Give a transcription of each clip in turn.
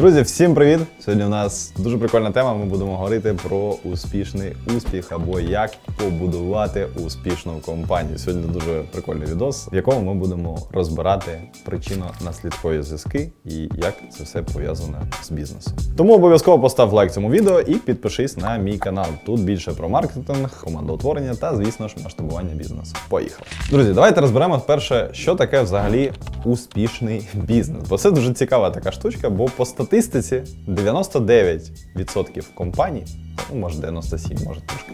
Друзі, всім привіт! Сьогодні у нас дуже прикольна тема. Ми будемо говорити про успішний успіх або як побудувати успішну компанію. Сьогодні дуже прикольний відос, в якому ми будемо розбирати причинно-наслідкові зв'язки і як це все пов'язане з бізнесом. Тому обов'язково постав лайк цьому відео і підпишись на мій канал. Тут більше про маркетинг, командоутворення та, звісно ж, масштабування бізнесу. Поїхали. Друзі, давайте розберемо перше, що таке взагалі успішний бізнес. Бо це дуже цікава така штучка, бо по статистиці 99% компаній, ну може 97, може трошки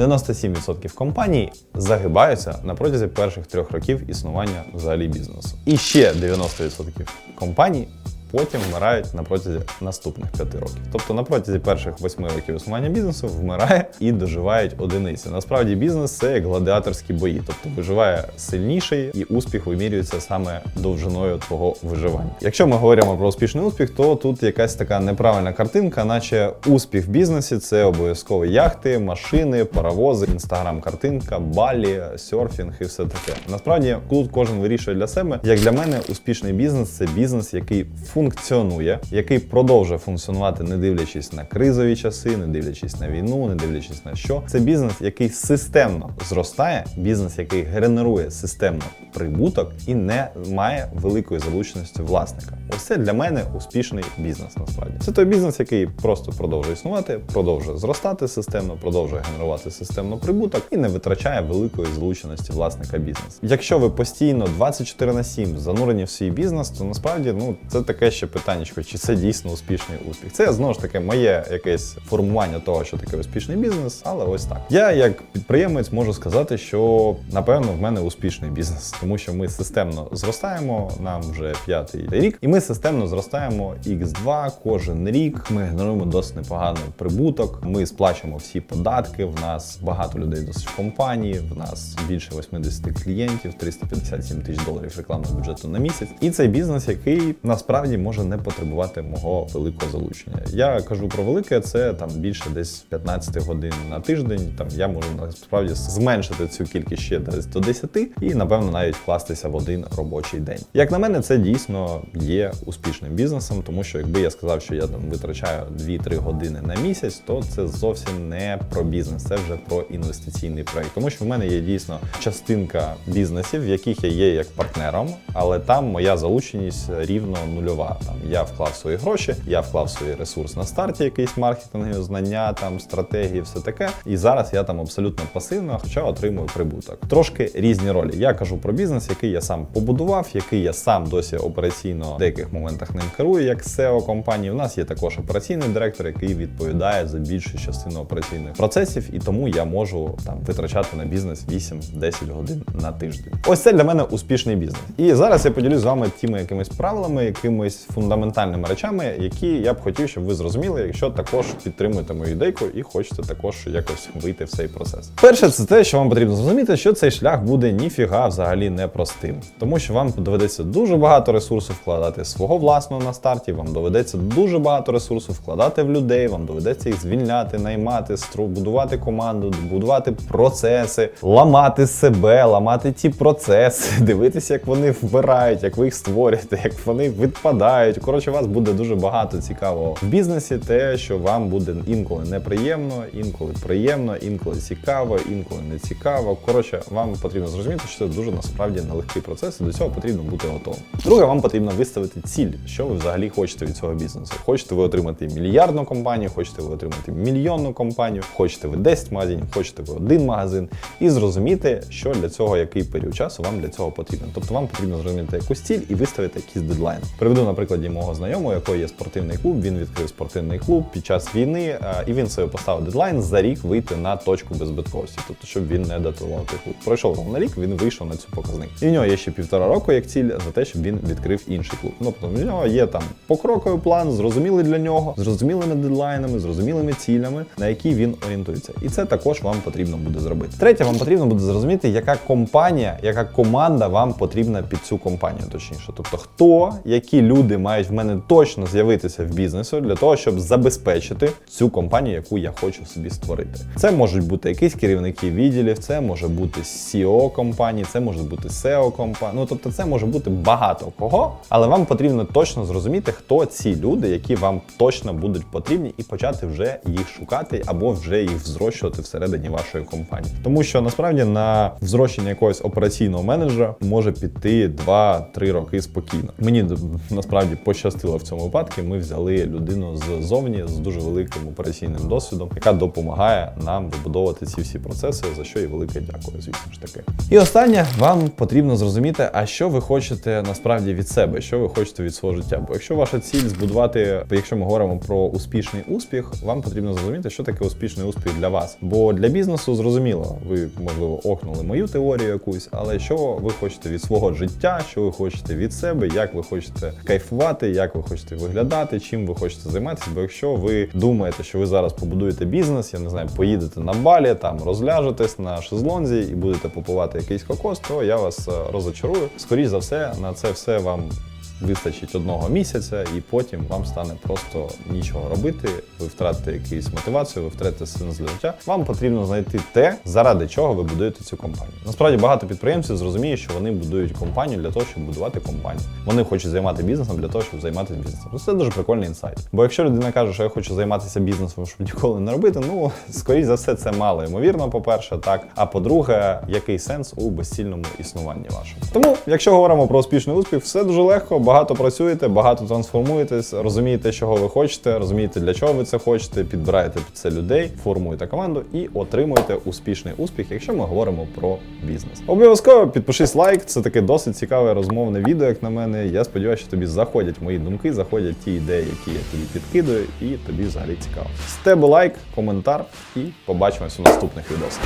97% компаній загибаються на протязі перших трьох років існування взагалі бізнесу. І ще 90% компаній потім вмирають на протязі наступних п'яти років. Тобто на протязі перших восьми років існування бізнесу вмирає і доживають одиниці. Насправді бізнес це як гладіаторські бої, тобто виживає сильніший, і успіх вимірюється саме довжиною твого виживання. Якщо ми говоримо про успішний успіх, то тут якась така неправильна картинка, наче успіх в бізнесі це обов'язково яхти, машини, паровози, інстаграм-картинка, балі, серфінг і все таке. Насправді тут кожен вирішує для себе. Як для мене, успішний бізнес це бізнес, який функціонує, який продовжує функціонувати, не дивлячись на кризові часи, не дивлячись на війну, не дивлячись на що. Це бізнес, який системно зростає, бізнес, який генерує системно прибуток і не має великої залученості власника. Ось це для мене успішний бізнес. Насправді це той бізнес, який просто продовжує існувати, продовжує зростати системно, продовжує генерувати системно прибуток і не витрачає великої залученості власника бізнесу. Якщо ви постійно 24 на 7 занурені в свій бізнес, то насправді ну це таке ще питання, чи це дійсно успішний успіх. Це знову ж таки моє якесь формування того, що таке успішний бізнес, але ось так. Я як підприємець можу сказати, що напевно в мене успішний бізнес, тому що ми системно зростаємо. Нам вже п'ятий рік, і ми системно зростаємо x2 кожен рік. Ми генеруємо досить непоганий прибуток. Ми сплачуємо всі податки. В нас багато людей досить в компанії. В нас більше 80 клієнтів, 357 тисяч доларів рекламного бюджету на місяць. І цей бізнес, який насправді може не потребувати мого великого залучення. Я кажу про велике, це там більше десь 15 годин на тиждень. Там я можу насправді зменшити цю кількість ще десь до 10 і напевно навіть вкластися в один робочий день. Як на мене, це дійсно є успішним бізнесом, тому що якби я сказав, що я там витрачаю 2-3 години на місяць, то це зовсім не про бізнес, це вже про інвестиційний проект. Тому що в мене є дійсно частинка бізнесів, в яких я є як партнером, але там моя залученість рівно нульова. Там я вклав свої гроші, я вклав свій ресурс на старті, якийсь маркетингові знання, там стратегії, все таке. І зараз я там абсолютно пасивно, хоча отримую прибуток. Трошки різні ролі. Я кажу про бізнес, який я сам побудував, який я сам досі операційно в деяких моментах ним керую, як SEO компанії. У нас є також операційний директор, який відповідає за більшу частину операційних процесів, і тому я можу там витрачати на бізнес 8-10 годин на тиждень. Ось це для мене успішний бізнес. І зараз я поділюсь з вами тими якимись правилами, якимись фундаментальними речами, які я б хотів, щоб ви зрозуміли, якщо також підтримуєте мою ідейку і хочете також якось вийти в цей процес. Перше, це те, що вам потрібно зрозуміти, що цей шлях буде ніфіга взагалі непростим, тому що вам доведеться дуже багато ресурсу вкладати свого власного на старті. Вам доведеться дуже багато ресурсу вкладати в людей. Вам доведеться їх звільняти, наймати, будувати команду, будувати процеси, ламати себе, ламати ті процеси, дивитися, як вони вмирають, як ви їх створюєте, як вони відпадають. Коротше, у вас буде дуже багато цікавого в бізнесі. Те, що вам буде інколи неприємно, інколи приємно, інколи цікаво, інколи не цікаво. Коротше, вам потрібно зрозуміти, що це дуже насправді нелегкий процес, і до цього потрібно бути готовим. Друге, вам потрібно виставити ціль, що ви взагалі хочете від цього бізнесу. Хочете ви отримати мільярдну компанію, хочете ви отримати мільйонну компанію, хочете ви 10 магазинів, хочете ви один магазин, і зрозуміти, що для цього, який період часу вам для цього потрібен. Тобто вам потрібно зрозуміти якусь ціль і виставити якийсь дедлайн. Приведу на прикладі мого знайомого, якого є спортивний клуб. Він відкрив спортивний клуб під час війни, і він собі поставив дедлайн за рік вийти на точку беззбитковості, тобто щоб він не датував той клуб. Пройшов ровно рік, він вийшов на цю показник. І в нього є ще півтора року як ціль за те, щоб він відкрив інший клуб. Ну тобто в нього є там покроковий план, зрозумілий для нього, зрозумілими дедлайнами, зрозумілими цілями, на які він орієнтується. І це також вам потрібно буде зробити. Третє, вам потрібно буде зрозуміти, яка компанія, яка команда вам потрібна під цю компанію, точніше. Тобто, хто, які люди люди мають в мене точно з'явитися в бізнесі для того, щоб забезпечити цю компанію, яку я хочу собі створити. Це можуть бути якісь керівники відділів, це може бути CEO компанії, це може бути SEO компанії. Ну тобто, це може бути багато кого, але вам потрібно точно зрозуміти, хто ці люди, які вам точно будуть потрібні, і почати вже їх шукати або вже їх взрощувати всередині вашої компанії. Тому що насправді на взрощення якогось операційного менеджера може піти 2-3 роки спокійно. Мені д- насправді пощастило в цьому випадку. Ми взяли людину ззовні з дуже великим операційним досвідом, яка допомагає нам вибудовувати ці всі процеси, за що і велике дякую, звісно ж таки. І останнє вам потрібно зрозуміти, а що ви хочете насправді від себе, що ви хочете від свого життя. Бо якщо ваша ціль збудувати, якщо ми говоримо про успішний успіх, вам потрібно зрозуміти, що таке успішний успіх для вас. Бо для бізнесу зрозуміло, ви можливо охнули мою теорію якусь, але що ви хочете від свого життя, що ви хочете від себе, як ви хочете кайфувати, як ви хочете виглядати, чим ви хочете займатися. Бо якщо ви думаєте, що ви зараз побудуєте бізнес, я не знаю, поїдете на балі, там розляжетесь на шезлонзі і будете попувати якийсь кокос, то я вас е, розочарую. Скоріше за все, на це все вам вистачить одного місяця, і потім вам стане просто нічого робити. Ви втратите якусь мотивацію, ви втратите сенс для життя. Вам потрібно знайти те, заради чого ви будуєте цю компанію. Насправді багато підприємців зрозуміє, що вони будують компанію для того, щоб будувати компанію. Вони хочуть займати бізнесом для того, щоб займатися бізнесом. Це дуже прикольний інсайт. Бо якщо людина каже, що я хочу займатися бізнесом, щоб ніколи не робити, ну скоріш за все, це мало ймовірно, по-перше, так. А по-друге, який сенс у безцільному існуванні вашому? Тому, якщо говоримо про успішний успіх, все дуже легко, багато працюєте, багато трансформуєтесь, розумієте, чого ви хочете, розумієте, для чого ви це хочете, підбираєте під це людей, формуєте команду і отримуєте успішний успіх, якщо ми говоримо про бізнес. Обов'язково підпишись лайк, це таке досить цікаве розмовне відео, як на мене. Я сподіваюся, що тобі заходять мої думки, заходять ті ідеї, які я тобі підкидаю, і тобі взагалі цікаво. З тебе лайк, коментар і побачимось у наступних відосах.